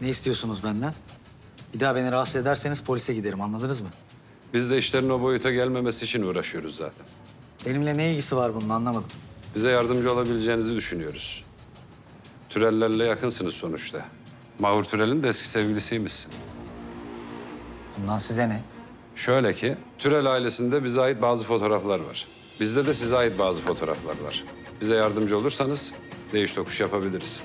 Ne istiyorsunuz benden? Bir daha beni rahatsız ederseniz polise giderim anladınız mı? Biz de işlerin o boyuta gelmemesi için uğraşıyoruz zaten. Benimle ne ilgisi var bunun anlamadım. Bize yardımcı olabileceğinizi düşünüyoruz. Türellerle yakınsınız sonuçta. Mahur Türel'in de eski sevgilisiymişsin. Bundan size ne? Şöyle ki, Türel ailesinde bize ait bazı fotoğraflar var. Bizde de size ait bazı fotoğraflar var. Bize yardımcı olursanız değiş tokuş yapabiliriz.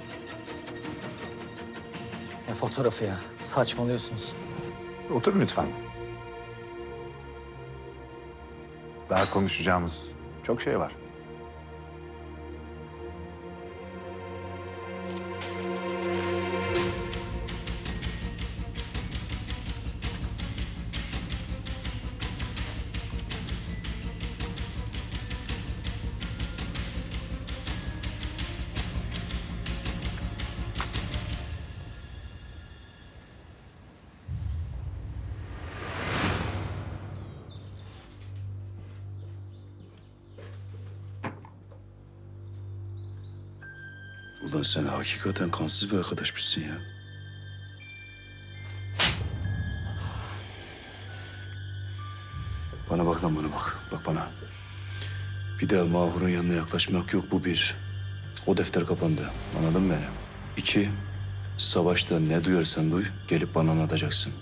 Ne fotoğrafı ya? Saçmalıyorsunuz. Otur lütfen. Daha konuşacağımız çok şey var. Ulan sen hakikaten kansız bir arkadaşmışsın ya. Bana bak lan bana bak. Bak bana. Bir daha Mahur'un yanına yaklaşmak yok bu bir. O defter kapandı. Anladın mı beni? İki, savaşta ne duyarsan duy gelip bana anlatacaksın.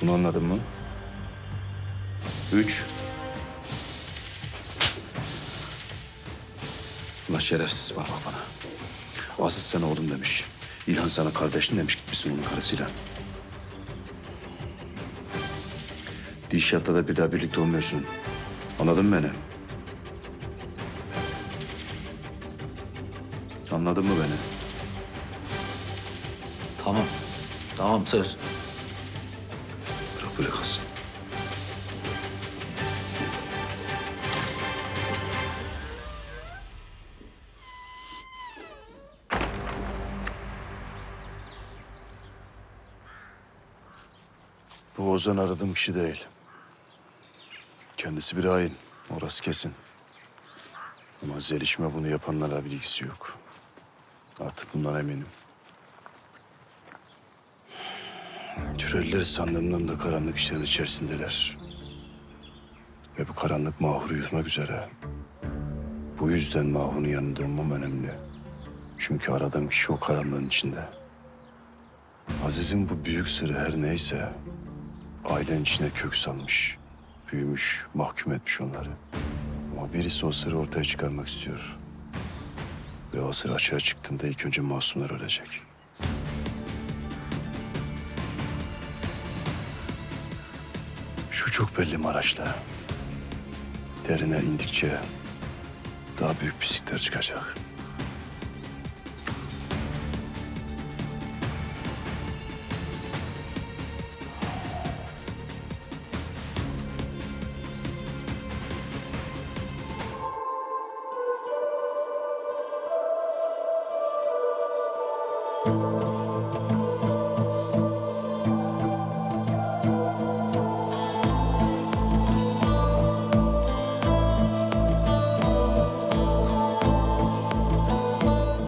Bunu anladın mı? Üç, Ulan şerefsiz bana bak bana. Asıl sen oğlum demiş. İlhan sana kardeşin demiş gitmişsin onun karısıyla. Dişyat'ta da bir daha birlikte olmuyorsun. Anladın mı beni? Anladın mı beni? Tamam. Tamam söz. Bırak böyle kalsın. Bu Ozan aradığım kişi değil. Kendisi bir hain. Orası kesin. Ama Zeliş'ime bunu yapanlarla bir ilgisi yok. Artık bundan eminim. Türeliler sandığımdan da karanlık işlerin içerisindeler. Ve bu karanlık Mahur'u yutmak üzere. Bu yüzden Mahur'un yanında olmam önemli. Çünkü aradığım kişi o karanlığın içinde. Aziz'in bu büyük sırrı her neyse... ...ailenin içine kök salmış. Büyümüş, mahkum etmiş onları. Ama birisi o sırrı ortaya çıkarmak istiyor. Ve o sır açığa çıktığında ilk önce masumlar ölecek. Şu çok belli Maraş'ta. Derine indikçe daha büyük pislikler çıkacak.